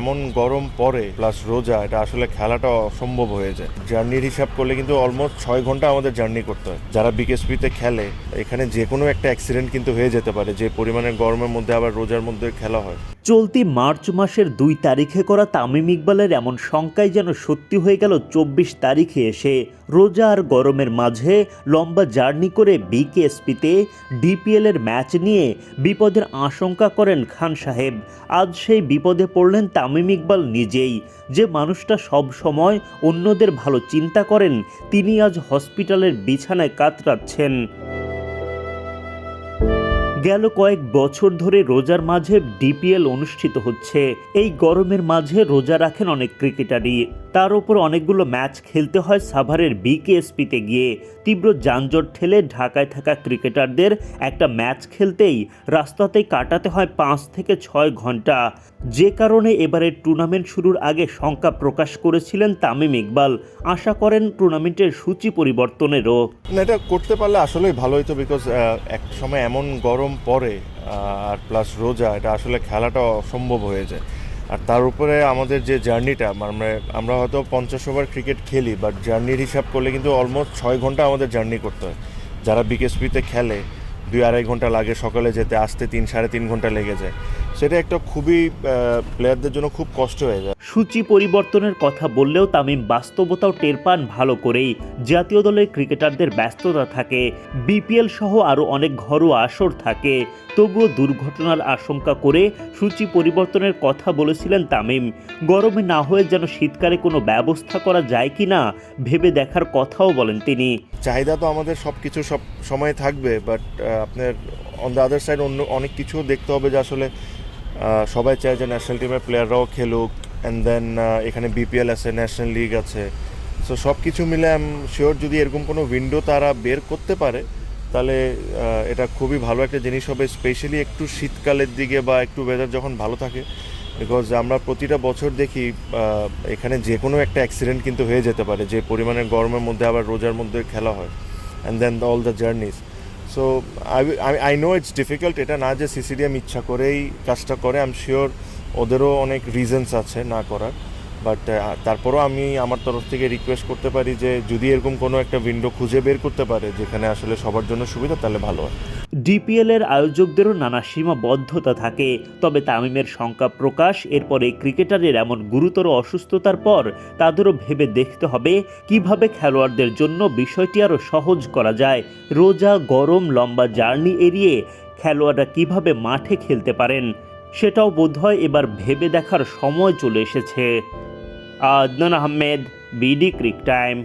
এমন গরম পড়ে প্লাস রোজা, এটা আসলে খেলাটা অসম্ভব হয়ে যায়। জার্নির হিসাব করলে কিন্তু অলমোস্ট ছয় ঘণ্টা আমাদের জার্নি করতে হয়। যারা বিকেএসপিতে খেলে, এখানে যে কোনো একটা অ্যাক্সিডেন্ট কিন্তু হয়ে যেতে পারে, যে পরিমাণে গরমের মধ্যে আবার রোজার মধ্যে খেলা হয়। চলতি মার্চ মাসের দুই তারিখে করা তামিম ইকবালের এমন শঙ্কাই যেন সত্যি হয়ে গেল চব্বিশ তারিখে এসে। রোজা আর গরমের মাঝে লম্বা জার্নি করে বিকেএসপিতে ডিপিএল এর ম্যাচ নিয়ে বিপদের আশঙ্কা করেন খান সাহেব। আজ সেই বিপদে পড়লেন তামিম ইকবাল নিজেই। যে মানুষটা সব সময় অন্যদের ভালো চিন্তা করেন, তিনি আজ হসপিটালের বিছানায় কাতরাচ্ছেন। গেল কয়েক বছর ধরে রোজার মাঝে ডিপিএল অনুষ্ঠিত হচ্ছে। এই গরমের মাঝে রোজা রাখেন অনেক ক্রিকেটারই। তার উপর অনেকগুলো ম্যাচ খেলতে হয় সাভারের বিকেএসপিতে গিয়ে। তীব্র যানজট ঠেলে ঢাকায় থাকা ক্রিকেটারদের একটা ম্যাচ খেলতেই রাস্তাতেই কাটাতে হয় পাঁচ থেকে ছয় ঘণ্টা। যে কারণে এবারের টুর্নামেন্ট শুরুর আগে শঙ্কা প্রকাশ করেছিলেন তামিম ইকবাল। আশা করেন টুর্নামেন্টের সূচি পরিবর্তনেরও। এটা করতে পারলে আসলেই ভালো হতো বিকজ এক সময় এমন গরম আহ, আর প্লাস রোজা এটা আসলে খেলাটা অসম্ভব হয়ে যায়। আর তার উপরে আমাদের যে জার্নিটা মানে আমরা হয়তো পঞ্চাশ ওভার ক্রিকেট খেলি বাট জার্নির হিসাব করলে কিন্তু অলমোস্ট ছয় ঘণ্টা আমাদের জার্নি করতে হয়। যারা বিকেএসপিতে খেলে দুই আড়াই ঘণ্টা লাগে সকালে যেতে আসতে তিন সাড়ে তিন ঘণ্টা লেগে যায়। সেটা একটা খুবই প্লেয়ারদের জন্য খুব কষ্ট হয়ে যায়। সূচি পরিবর্তনের কথা বললেও তামিম বাস্তবতাও টের পান ভালো করেই। জাতীয় দলের ক্রিকেটারদের ব্যস্ততা থাকে বিপিএল সহ আরও অনেক ঘরোয়া আসর থাকে। তবুও দুর্ঘটনার আশঙ্কা করে সূচি পরিবর্তনের কথা বলেছিলেন তামিম। গরমে না হয়ে যেন শীতকালে কোনো ব্যবস্থা করা যায় কি না ভেবে দেখার কথাও বলেন তিনি। চাহিদা তো আমাদের সব কিছু সব সময় থাকবে বাট আপনার অন দ্য আদার সাইড অন্য অনেক কিছু দেখতে হবে যে আসলে সবাই চায় যে ন্যাশনাল টিমের প্লেয়াররাও খেলুক অ্যান্ড দেন এখানে বিপিএল আছে ন্যাশনাল লিগ আছে। সো সব কিছু মিলে আম শিওর যদি এরকম কোনো উইন্ডো তারা বের করতে পারে, তাহলে এটা খুবই ভালো একটা জিনিস হবে স্পেশালি একটু শীতকালের দিকে বা একটু ওয়েদার যখন ভালো থাকে। বিকজ আমরা প্রতিটা বছর দেখি এখানে যে কোনো একটা অ্যাক্সিডেন্ট কিন্তু হয়ে যেতে পারে, যে পরিমাণে গরমের মধ্যে আবার রোজার মধ্যে খেলা হয়। And then all the journeys so I I know it's difficult এটা না যে সিসিডিএম ইচ্ছা করেই কাজটা করে আই এম শিওর ওদেরও অনেক রিজনস আছে না করার। বাট তারপরও আমি আমার তরফ থেকে রিকোয়েস্ট করতে পারি যে, যদি এরকম কোনো একটা উইন্ডো খুঁজে বের করতে পারে, যেখানে আসলে সবার জন্য সুবিধা, তাহলে ভালো হয়। ডিপিএল এর আয়োজকদেরও নানা সীমাবদ্ধতা থাকে। তবে তামিমের শঙ্কা প্রকাশ, এরপরে ক্রিকেটারের এমন গুরুতর অসুস্থতার পর তাদেরও ভেবে দেখতে হবে কীভাবে খেলোয়াড়দের জন্য বিষয়টি আরও সহজ করা যায়। রোজা, গরম, লম্বা জার্নি এড়িয়ে খেলোয়াড়রা কীভাবে মাঠে খেলতে পারেন, সেটাও বোধহয় এবার ভেবে দেখার সময় চলে এসেছে। Adnan Ahmed, BD cric time.